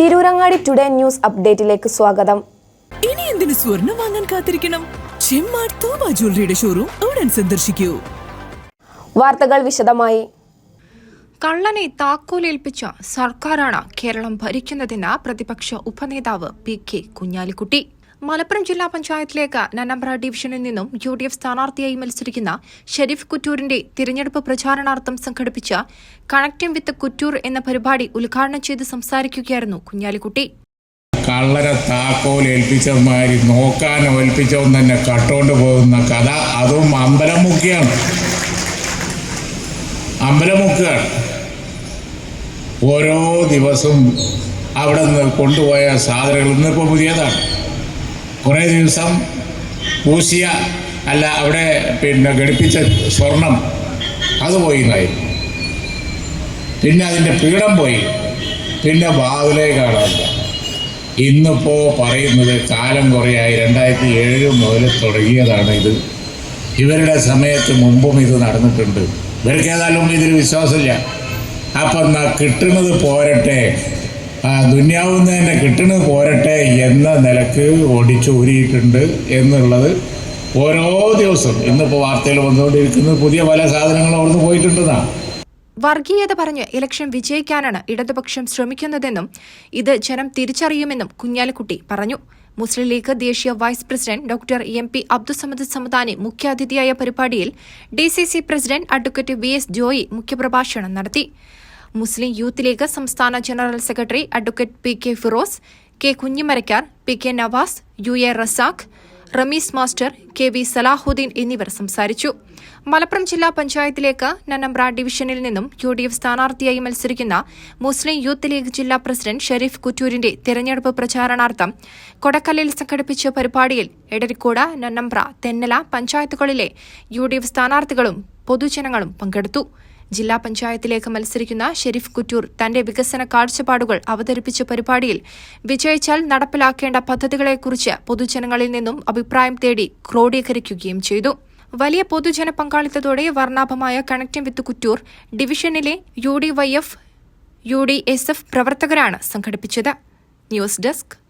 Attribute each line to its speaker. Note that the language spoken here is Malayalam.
Speaker 1: തിരൂരങ്ങാടി ടുഡേ ന്യൂസ് അപ്ഡേറ്റിലേക്ക് സ്വാഗതം.
Speaker 2: ഇനി എന്തിനു സ്വർണം വാങ്ങാൻ കാത്തിരിക്കണം? ചെമ്മാട് തോമ ജ്വല്ലറിയുടെ ഷോറൂം ഉടൻ സന്ദർശിക്കൂ.
Speaker 1: വാർത്തകൾ വിശദമായി.
Speaker 3: കള്ളനെ താക്കോലേൽപ്പിച്ച സർക്കാരാണ് കേരളം ഭരിക്കുന്നതെന്ന് പ്രതിപക്ഷ ഉപനേതാവ് പി കെ കുഞ്ഞാലിക്കുട്ടി. മലപ്പുറം ജില്ലാ പഞ്ചായത്തിലേക്ക് നന്നമ്പ്ര ഡിവിഷനിൽ നിന്നും യു ഡി എഫ് സ്ഥാനാർത്ഥിയായി മത്സരിക്കുന്ന ഷെരീഫ് കുറ്റൂരിന്റെ തിരഞ്ഞെടുപ്പ് പ്രചാരണാർത്ഥം സംഘടിപ്പിച്ച കണക്റ്റിംഗ് വിത്ത് കുറ്റൂർ എന്ന പരിപാടി ഉദ്ഘാടനം ചെയ്ത് സംസാരിക്കുകയായിരുന്നു കുഞ്ഞാലിക്കുട്ടി.
Speaker 4: കള്ളരെ താക്കോൽ ഏൽപ്പിച്ചമാതിരി നോക്കാൻ ഏൽപ്പിച്ചവൻ തന്നെ കട്ടോണ്ട് പോകുന്ന കഥ അതും അമ്പലം മുക്കിയാണ് അമ്പലം മുക്കുകയാണ് ഓരോ ദിവസവും അവിടെ നിന്ന് കൊണ്ടുപോയ സാധനങ്ങൾ ഇന്നിപ്പോൾ പുതിയതാണ്. കുറേ ദിവസം പൂശിയ അല്ല അവിടെ പിന്നെ ഘടിപ്പിച്ച സ്വർണം അത് പോയി എന്നായി പിന്നെ അതിന്റെ പീഠം പോയി. പിന്നെ വാതിലേ കാണാനില്ല ഇന്നിപ്പോൾ പറയുന്നത് കാലം കുറയായി. രണ്ടായിരത്തി ഏഴ് മുതൽ തുടങ്ങിയതാണ് ഇത്. ഇവരുടെ സമയത്ത് മുമ്പും ഇത് നടന്നിട്ടുണ്ട്. ഇവർക്ക് ഏതായാലും ഇതിൽ വിശ്വാസമില്ല. അപ്പം എന്നാ കിട്ടുന്നത് പോരട്ടെ. ദുന്യാവുന്ന തന്നെ കിട്ടണ പോരട്ടെ എന്ന നിലയ്ക്ക് ഒടിച്ചൂരിയിട്ടുണ്ട് എന്നുള്ളത് ഓരോ ദിവസവും ഇന്നിപ്പോൾ വാർത്തയിൽ വന്നുകൊണ്ടിരിക്കുന്നത് പുതിയ പല സാധനങ്ങളും അവിടുന്ന് പോയിട്ടുണ്ടെന്നാണ്
Speaker 3: വർഗീയത പറഞ്ഞ് ഇലക്ഷൻ വിജയിക്കാനാണ് ഇടതുപക്ഷം ശ്രമിക്കുന്നതെന്നും ഇത് ജനം തിരിച്ചറിയുമെന്നും കുഞ്ഞാലിക്കുട്ടി പറഞ്ഞു. മുസ്ലിം ലീഗ് ദേശീയ vice president doctor M P Abdussamad Samadani മുഖ്യാതിഥിയായ പരിപാടിയിൽ D C C president advocate V S Joy മുഖ്യപ്രഭാഷണം നടത്തി. മുസ്ലിം യൂത്ത് ലീഗ് സംസ്ഥാന general secretary advocate P K Firos K Kunhimarakkar P K Navas U A Razak Ramees master K V Salahuddin എന്നിവർ സംസാരിച്ചു. മലപ്പുറം ജില്ലാ പഞ്ചായത്തിലേക്ക് നന്നമ്പ്ര ഡിവിഷനിൽ നിന്നും യു ഡി എഫ് സ്ഥാനാർത്ഥിയായി മത്സരിക്കുന്ന മുസ്ലിം യൂത്ത് ലീഗ് ജില്ലാ പ്രസിഡന്റ് ഷെരീഫ് കുറ്റൂരിന്റെ തെരഞ്ഞെടുപ്പ് പ്രചാരണാർത്ഥം കൊടക്കല്ലിൽ സംഘടിപ്പിച്ച പരിപാടിയിൽ എടരിക്കോട് നന്നമ്പ്ര തെന്നല പഞ്ചായത്തുകളിലെ യു ഡി എഫ് സ്ഥാനാർത്ഥികളും പൊതുജനങ്ങളും പങ്കെടുത്തു. ജില്ലാ പഞ്ചായത്തിലേക്ക് മത്സരിക്കുന്ന ഷെരീഫ് കുറ്റൂർ തന്റെ വികസന കാഴ്ചപ്പാടുകൾ അവതരിപ്പിച്ച പരിപാടിയിൽ വിജയിച്ചാൽ നടപ്പിലാക്കേണ്ട പദ്ധതികളെക്കുറിച്ച് പൊതുജനങ്ങളിൽ നിന്നും അഭിപ്രായം തേടി ക്രോഡീകരിക്കുകയും ചെയ്തു. വലിയ പൊതുജന പങ്കാളിത്തത്തോടെ വർണാഭമായ കണക്റ്റിംഗ് വിത്ത് കുറ്റൂർ ഡിവിഷനിലെ U D Y F U D S F പ്രവർത്തകരാണ് സംഘടിപ്പിച്ചത്. News desk